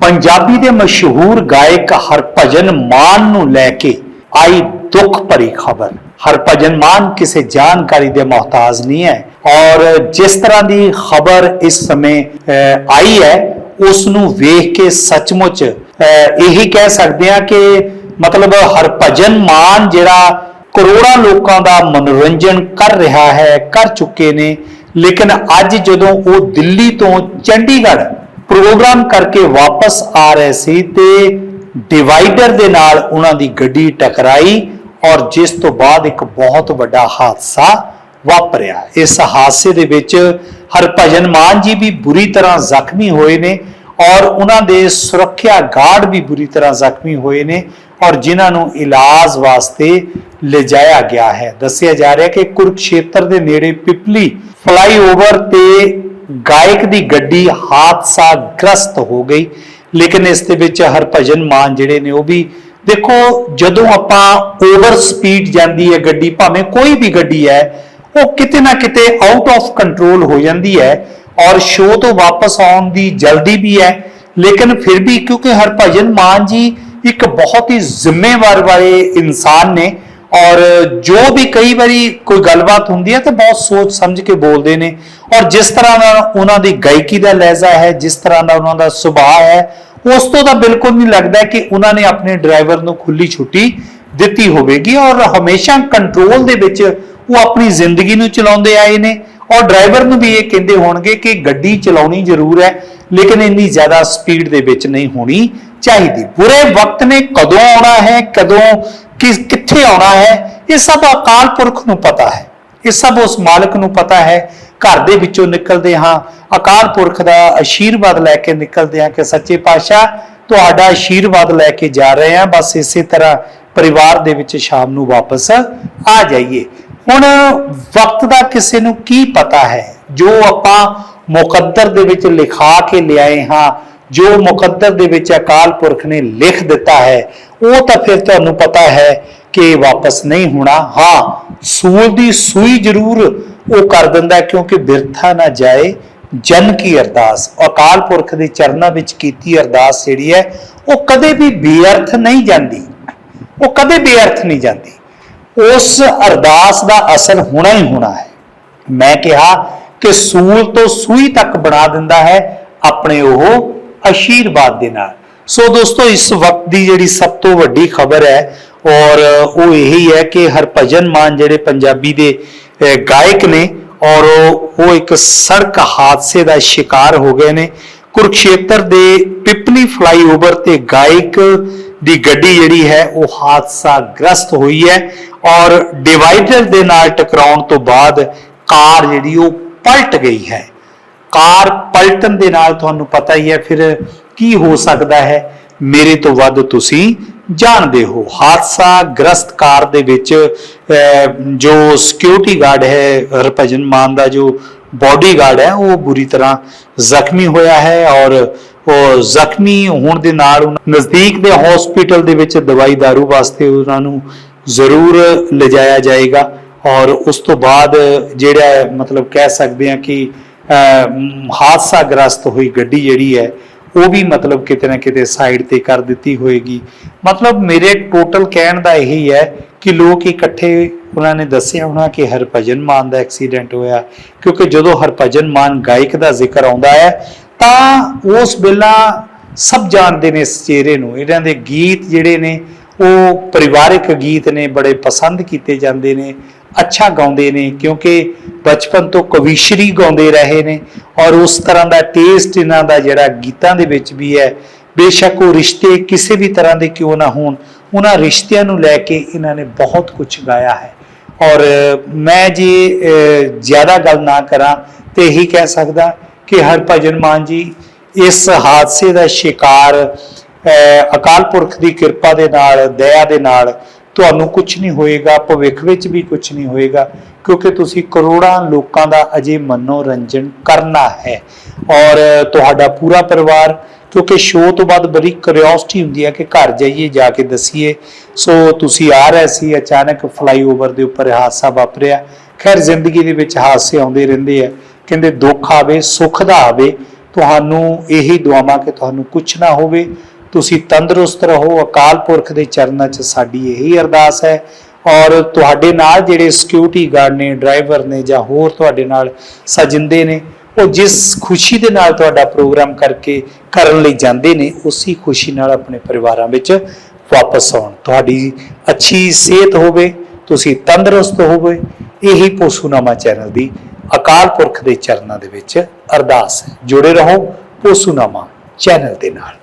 ਪੰਜਾਬੀ ਦੇ ਮਸ਼ਹੂਰ ਗਾਇਕ ਹਰਭਜਨ ਮਾਨ ਨੂੰ ਲੈ ਕੇ ਆਈ ਦੁੱਖ ਭਰੀ ਖਬਰ। ਹਰਭਜਨ ਮਾਨ ਕਿਸੇ ਜਾਣਕਾਰੀ ਦੇ ਮੁਹਤਾਜ ਨਹੀਂ ਹੈ ਔਰ ਜਿਸ ਤਰ੍ਹਾਂ ਦੀ ਖਬਰ ਇਸ ਸਮੇਂ ਆਈ ਹੈ ਉਸ ਨੂੰ ਵੇਖ ਕੇ ਸੱਚਮੁੱਚ ਅਹ, ਇਹੀ ਕਹਿ ਸਕਦੇ ਹਾਂ ਕਿ ਮਤਲਬ ਹਰਭਜਨ ਮਾਨ ਜਿਹੜਾ ਕਰੋੜਾਂ ਲੋਕਾਂ ਦਾ ਮਨੋਰੰਜਨ ਕਰ ਰਿਹਾ ਹੈ ਕਰ ਚੁੱਕੇ ਨੇ। ਲੇਕਿਨ ਅੱਜ ਜਦੋਂ ਉਹ ਦਿੱਲੀ ਤੋਂ ਚੰਡੀਗੜ੍ਹ ਪ੍ਰੋਗਰਾਮ ਕਰਕੇ ਵਾਪਸ ਆ ਰਹੇ ਸੀ ਤੇ ਡਿਵਾਈਡਰ ਦੇ ਨਾਲ ਉਹਨਾਂ ਦੀ ਗੱਡੀ ਟਕਰਾਈ ਔਰ ਜਿਸ ਤੋਂ ਬਾਅਦ ਇੱਕ ਬਹੁਤ ਵੱਡਾ ਹਾਦਸਾ ਵਾਪਰਿਆ। ਇਸ ਹਾਦਸੇ ਦੇ ਵਿੱਚ ਹਰਭਜਨ ਮਾਨ ਜੀ ਵੀ ਬੁਰੀ ਤਰ੍ਹਾਂ ਜ਼ਖਮੀ ਹੋਏ ਨੇ ਔਰ ਉਹਨਾਂ ਦੇ ਸੁਰੱਖਿਆ ਗਾਰਡ ਵੀ ਬੁਰੀ ਤਰ੍ਹਾਂ ਜ਼ਖਮੀ ਹੋਏ ਨੇ ਔਰ ਜਿਨ੍ਹਾਂ ਨੂੰ ਇਲਾਜ ਵਾਸਤੇ ਲਿਜਾਇਆ ਗਿਆ ਹੈ। ਦੱਸਿਆ ਜਾ ਰਿਹਾ ਕਿ ਕੁਰਕਸ਼ੇਤਰ ਦੇ ਨੇੜੇ ਪਿਪਲੀ ਫਲਾਈਓਵਰ ਤੇ ਗਾਇਕ ਦੀ ਗੱਡੀ ਹਾਦਸਾ ਗ੍ਰਸਤ ਹੋ ਗਈ, ਲੇਕਿਨ ਇਸ ਦੇ ਵਿੱਚ ਹਰਭਜਨ ਮਾਨ ਜਿਹੜੇ ਨੇ ਉਹ ਵੀ ਦੇਖੋ, ਜਦੋਂ ਆਪਾਂ ਓਵਰ ਸਪੀਡ ਜਾਂਦੀ ਹੈ ਗੱਡੀ, ਭਾਵੇਂ ਕੋਈ ਵੀ ਗੱਡੀ ਹੈ, ਉਹ ਕਿਤੇ ਨਾ ਕਿਤੇ ਆਊਟ ਆਫ ਕੰਟਰੋਲ ਹੋ ਜਾਂਦੀ ਹੈ ਔਰ ਸ਼ੋਅ ਤੋਂ ਵਾਪਸ ਆਉਣ ਦੀ ਜਲਦੀ ਵੀ ਹੈ। ਲੇਕਿਨ ਫਿਰ ਵੀ ਕਿਉਂਕਿ ਹਰਭਜਨ ਮਾਨ ਜੀ ਇੱਕ ਬਹੁਤ ਹੀ ਜ਼ਿੰਮੇਵਾਰ ਵਾਲੇ ਇਨਸਾਨ ਨੇ ਔਰ ਜੋ ਵੀ ਕਈ ਵਾਰੀ ਕੋਈ ਗੱਲਬਾਤ ਹੁੰਦੀ ਹੈ ਤਾਂ ਬਹੁਤ ਸੋਚ ਸਮਝ ਕੇ ਬੋਲਦੇ ਨੇ। ਔਰ ਜਿਸ ਤਰ੍ਹਾਂ ਦਾ ਉਹਨਾਂ ਦੀ ਗਾਇਕੀ ਦਾ ਲਹਿਜ਼ਾ ਹੈ, ਜਿਸ ਤਰ੍ਹਾਂ ਦਾ ਉਹਨਾਂ ਦਾ ਸੁਭਾਅ ਹੈ, ਉਸ ਤੋਂ ਤਾਂ ਬਿਲਕੁਲ ਨਹੀਂ ਲੱਗਦਾ ਕਿ ਉਹਨਾਂ ਨੇ ਆਪਣੇ ਡਰਾਈਵਰ ਨੂੰ ਖੁੱਲੀ ਛੁੱਟੀ ਦਿੱਤੀ ਹੋਵੇਗੀ। ਔਰ ਹਮੇਸ਼ਾ ਕੰਟਰੋਲ ਦੇ ਵਿੱਚ ਉਹ ਆਪਣੀ ਜ਼ਿੰਦਗੀ ਨੂੰ ਚਲਾਉਂਦੇ ਆਏ ਨੇ। ਔਰ ਡਰਾਈਵਰ ਨੂੰ ਵੀ ਇਹ ਕਹਿੰਦੇ ਹੋਣਗੇ ਕਿ ਗੱਡੀ ਚਲਾਉਣੀ ਜ਼ਰੂਰ ਹੈ, ਲੇਕਿਨ ਇੰਨੀ ਜ਼ਿਆਦਾ ਸਪੀਡ ਦੇ ਵਿੱਚ ਨਹੀਂ ਹੋਣੀ ਚਾਹੀਦੀ। ਬੁਰੇ ਵਕਤ ਨੇ ਕਦੋਂ ਆਉਣਾ ਹੈ, ਕਦੋਂ ਕਿਸ, ਕਿੱਥੇ ਆਉਣਾ ਹੈ, ਇਹ ਸਭ ਅਕਾਲ ਪੁਰਖ ਨੂੰ ਪਤਾ ਹੈ। ਇਹ ਸਭ ਉਸ ਮਾਲਕ ਨੂੰ ਪਤਾ ਹੈ। ਘਰ ਦੇ ਵਿੱਚੋਂ ਨਿਕਲਦੇ ਹਾਂ, ਅਕਾਲ ਪੁਰਖ ਦਾ ਆਸ਼ੀਰਵਾਦ ਲੈ ਕੇ ਨਿਕਲਦੇ ਹਾਂ ਕਿ ਸੱਚੇ ਪਾਤਸ਼ਾਹ ਤੁਹਾਡਾ ਆਸ਼ੀਰਵਾਦ ਲੈ ਕੇ ਜਾ ਰਹੇ ਹਾਂ। ਬਸ ਇਸੇ ਤਰ੍ਹਾਂ ਪਰਿਵਾਰ ਦੇ ਵਿੱਚ ਸ਼ਾਮ ਨੂੰ ਵਾਪਸ ਆ ਜਾਈਏ। ਹੁਣ ਵਕਤ ਦਾ ਕਿਸੇ ਨੂੰ ਕੀ ਪਤਾ ਹੈ? ਜੋ ਆਪਾਂ ਮੁਕੱਦਰ ਦੇ ਵਿੱਚ ਲਿਖਾ ਕੇ ਲਿਆਏ ਹਾਂ, ਜੋ ਮੁਕੱਦਰ ਦੇ ਵਿੱਚ ਅਕਾਲ ਪੁਰਖ ਨੇ ਲਿਖ ਦਿੱਤਾ ਹੈ, ਉਹ ਤਾਂ ਫਿਰ ਤੁਹਾਨੂੰ ਪਤਾ ਹੈ ਕਿ ਵਾਪਸ ਨਹੀਂ ਹੋਣਾ। ਹਾਂ, ਸੂਲ ਦੀ ਸੂਈ ਜ਼ਰੂਰ ਉਹ ਕਰ ਦਿੰਦਾ ਕਿਉਂਕਿ ਬਿਰਥਾ ਨਾ ਜਾਏ ਜਨ ਕੀ ਅਰਦਾਸ। ਅਕਾਲ ਪੁਰਖ ਦੇ ਚਰਨਾਂ ਵਿੱਚ ਕੀਤੀ ਅਰਦਾਸ ਜਿਹੜੀ ਹੈ, ਉਹ ਕਦੇ ਵੀ ਬੇਅਰਥ ਨਹੀਂ ਜਾਂਦੀ। ਉਹ ਕਦੇ ਬੇਅਰਥ ਨਹੀਂ ਜਾਂਦੀ। ਉਸ ਅਰਦਾਸ ਦਾ ਅਸਰ ਹੋਣਾ ਹੀ ਹੋਣਾ ਹੈ। ਮੈਂ ਕਿਹਾ ਕਿ ਸੂਲ ਤੋਂ ਸੂਈ ਤੱਕ ਬਣਾ ਦਿੰਦਾ ਹੈ ਆਪਣੇ ਉਹ ਆਸ਼ੀਰਵਾਦ ਦੇ ਨਾਲ। ਸੋ ਦੋਸਤੋ, ਇਸ ਵਕਤ ਦੀ ਜਿਹੜੀ ਸਭ ਤੋਂ ਵੱਡੀ ਖਬਰ ਹੈ ਔਰ ਉਹ ਇਹੀ ਹੈ ਕਿ ਹਰਭਜਨ ਮਾਨ ਜਿਹੜੇ ਪੰਜਾਬੀ ਦੇ ਗਾਇਕ ਨੇ ਔਰ ਉਹ ਇੱਕ ਸੜਕ ਹਾਦਸੇ ਦਾ ਸ਼ਿਕਾਰ ਹੋ ਗਏ ਨੇ। ਕੁਰਕਸ਼ੇਤਰ ਦੇ ਪਿਪਲੀ ਫਲਾਈਓਵਰ ਤੇ ਗਾਇਕ ਦੀ ਗੱਡੀ ਜਿਹੜੀ ਹੈ ਉਹ ਹਾਦਸਾ ਗ੍ਰਸਤ ਹੋਈ ਹੈ ਔਰ ਡਿਵਾਈਡਰ ਦੇ ਨਾਲ ਟਕਰਾਉਣ ਤੋਂ ਬਾਅਦ ਕਾਰ ਜਿਹੜੀ ਉਹ ਪਲਟ ਗਈ ਹੈ। ਕਾਰ ਪਲਟਣ ਦੇ ਨਾਲ ਤੁਹਾਨੂੰ ਪਤਾ ਹੀ ਹੈ ਫਿਰ ਕੀ ਹੋ ਸਕਦਾ ਹੈ। ਮੇਰੇ ਤੋਂ ਵੱਧ ਤੁਸੀਂ ਜਾਣਦੇ ਹੋ। ਹਾਦਸਾ ਗ੍ਰਸਤ ਕਾਰ ਦੇ ਵਿੱਚ ਅਹ, ਜੋ ਸਿਕਿਉਰਿਟੀ ਗਾਰਡ ਹੈ ਹਰਭਜਨ ਮਾਨ ਦਾ ਜੋ ਬਾਡੀਗਾਰਡ ਹੈ ਉਹ ਬੁਰੀ ਤਰ੍ਹਾਂ ਜ਼ਖਮੀ ਹੋਇਆ ਹੈ ਔਰ ਉਹ ਜ਼ਖਮੀ ਹੋਣ ਦੇ ਨਾਲ ਉਹਨਾਂ- ਨਜ਼ਦੀਕ ਦੇ ਹਸਪੀਟਲ ਦੇ ਵਿੱਚ ਦਵਾਈ ਦਾਰੂ ਵਾਸਤੇ ਉਹਨਾਂ ਨੂੰ ਜ਼ਰੂਰ ਲਿਜਾਇਆ ਜਾਏਗਾ ਔਰ ਉਸ ਤੋਂ ਬਾਅਦ ਜਿਹੜਾ ਮਤਲਬ ਕਹਿ ਸਕਦੇ ਹਾਂ ਕਿ ਅਹ, ਹਾਦਸਾ ਗ੍ਰਸਤ ਹੋਈ ਗੱਡੀ ਜਿਹੜੀ ਹੈ ਉਹ ਵੀ ਮਤਲਬ ਕਿਤੇ ਨਾ ਕਿਤੇ ਸਾਈਡ ਤੇ ਕਰ ਦਿੱਤੀ ਹੋਏਗੀ। ਮਤਲਬ ਮੇਰੇ ਟੋਟਲ ਕਹਿਣ ਦਾ ਇਹੀ ਹੈ ਕਿ ਲੋਕ ਇਕੱਠੇ ਉਹਨਾਂ ਨੇ ਦੱਸਿਆ ਹੋਣਾ ਕਿ ਹਰਭਜਨ ਮਾਨ ਦਾ ਐਕਸੀਡੈਂਟ ਹੋਇਆ। ਕਿਉਂਕਿ ਜਦੋਂ ਹਰਭਜਨ ਮਾਨ ਗਾਇਕ ਦਾ ਜ਼ਿਕਰ ਆਉਂਦਾ ਹੈ, ਤਾਂ ਉਸ ਵੇਲਾ ਸਭ ਜਾਣਦੇ ਨੇ ਇਸ ਚਿਹਰੇ ਨੂੰ। ਇਹਨਾਂ ਦੇ ਗੀਤ ਜਿਹੜੇ ਨੇ, ਉਹ ਪਰਿਵਾਰਿਕ ਗੀਤ ਨੇ, ਬੜੇ ਪਸੰਦ ਕੀਤੇ ਜਾਂਦੇ ਨੇ। ਅੱਛਾ ਗਾਉਂਦੇ ਨੇ, ਕਿਉਂਕਿ ਬਚਪਨ ਤੋਂ ਕਵੀਸ਼ਰੀ ਗਾਉਂਦੇ ਰਹੇ ਨੇ ਔਰ ਉਸ ਤਰ੍ਹਾਂ ਦਾ ਟੇਸਟ ਇਹਨਾਂ ਦਾ ਜਿਹੜਾ ਗੀਤਾਂ ਦੇ ਵਿੱਚ ਵੀ ਹੈ, ਬੇਸ਼ੱਕ ਉਹ ਰਿਸ਼ਤੇ ਕਿਸੇ ਵੀ ਤਰ੍ਹਾਂ ਦੇ ਕਿਉਂ ਨਾ ਹੋਣ, ਉਹਨਾਂ ਰਿਸ਼ਤਿਆਂ ਨੂੰ ਲੈ ਕੇ ਇਹਨਾਂ ਨੇ ਬਹੁਤ ਕੁਝ ਗਾਇਆ ਹੈ। ਔਰ ਮੈਂ ਜੇ ਜ਼ਿਆਦਾ ਗੱਲ ਨਾ ਕਰਾਂ ਤੇ ਇਹੀ ਕਹਿ ਸਕਦਾ ਕਿ ਹਰਭਜਨ ਮਾਨ ਜੀ, ਇਸ ਹਾਦਸੇ ਦਾ ਸ਼ਿਕਾਰ ਅਕਾਲ ਪੁਰਖ ਦੀ ਕਿਰਪਾ ਦੇ ਨਾਲ, ਦਇਆ ਦੇ ਨਾਲ ਤੁਹਾਨੂੰ ਕੁਝ ਨਹੀਂ ਹੋਏਗਾ, ਭਵਿੱਖ ਵਿੱਚ ਵੀ ਕੁਝ ਨਹੀਂ ਹੋਏਗਾ, ਕਿਉਂਕਿ ਤੁਸੀਂ ਕਰੋੜਾਂ ਲੋਕਾਂ ਦਾ ਅਜੇ ਮਨੋਰੰਜਨ ਕਰਨਾ ਹੈ। ਔਰ ਤੁਹਾਡਾ ਪੂਰਾ ਪਰਿਵਾਰ, ਕਿਉਂਕਿ ਸ਼ੋਅ ਤੋਂ ਬਾਅਦ ਬੜੀ ਕਿਉਰਿਓਸਿਟੀ ਹੁੰਦੀ ਹੈ ਕਿ ਘਰ ਜਾਈਏ, ਜਾ ਕੇ ਦਸੀਏ। ਸੋ ਤੁਸੀਂ ਆ ਰਹੇ ਸੀ, ਅਚਾਨਕ ਫਲਾਈਓਵਰ ਦੇ ਉੱਪਰ ਹਾਦਸਾ ਵਾਪਰਿਆ। ਖੈਰ, ਜ਼ਿੰਦਗੀ ਦੇ ਵਿੱਚ ਹਾਦਸੇ ਆਉਂਦੇ ਰਹਿੰਦੇ ਆ। ਕਹਿੰਦੇ ਦੁੱਖ ਆਵੇ, ਸੁੱਖ ਦਾ ਆਵੇ, ਤੁਹਾਨੂੰ ਇਹੀ ਦੁਆਵਾਂ ਕਿ ਤੁਹਾਨੂੰ ਕੁਝ ਨਾ ਹੋਵੇ। ਤੁਸੀਂ ਤੰਦਰੁਸਤ ਰਹੋ, ਅਕਾਲ ਪੁਰਖ ਦੇ ਚਰਨਾਂ 'ਚ ਸਾਡੀ ਇਹੀ ਅਰਦਾਸ ਹੈ। ਔਰ ਤੁਹਾਡੇ ਨਾਲ ਜਿਹੜੇ ਸਿਕਿਉਰਿਟੀ ਗਾਰਡ ਨੇ ਡਰਾਈਵਰ ਨੇ ਜਾਂ ਹੋਰ ਤੁਹਾਡੇ ਨਾਲ ਸਜਿੰਦੇ ਨੇ, ਉਹ ਜਿਸ ਖੁਸ਼ੀ ਦੇ ਨਾਲ ਤੁਹਾਡਾ ਪ੍ਰੋਗਰਾਮ ਕਰਕੇ ਕਰਨ ਲਈ ਜਾਂਦੇ ਨੇ, ਉਸੇ ਖੁਸ਼ੀ ਨਾਲ ਆਪਣੇ ਪਰਿਵਾਰਾਂ ਵਿੱਚ ਵਾਪਸ ਆਉਣ। ਤੁਹਾਡੀ ਅੱਛੀ ਸਿਹਤ ਹੋਵੇ, ਤੁਸੀਂ ਤੰਦਰੁਸਤ ਹੋਵੇ, ਇਹੀ ਪੋਸੂਨਾਮਾ ਚੈਨਲ ਦੀ ਅਕਾਲ ਪੁਰਖ ਦੇ ਚਰਨਾਂ ਦੇ ਵਿੱਚ ਅਰਦਾਸ ਹੈ। ਜੁੜੇ ਰਹੋ ਪੋਸੂਨਾਮਾ ਚੈਨਲ ਦੇ ਨਾਲ।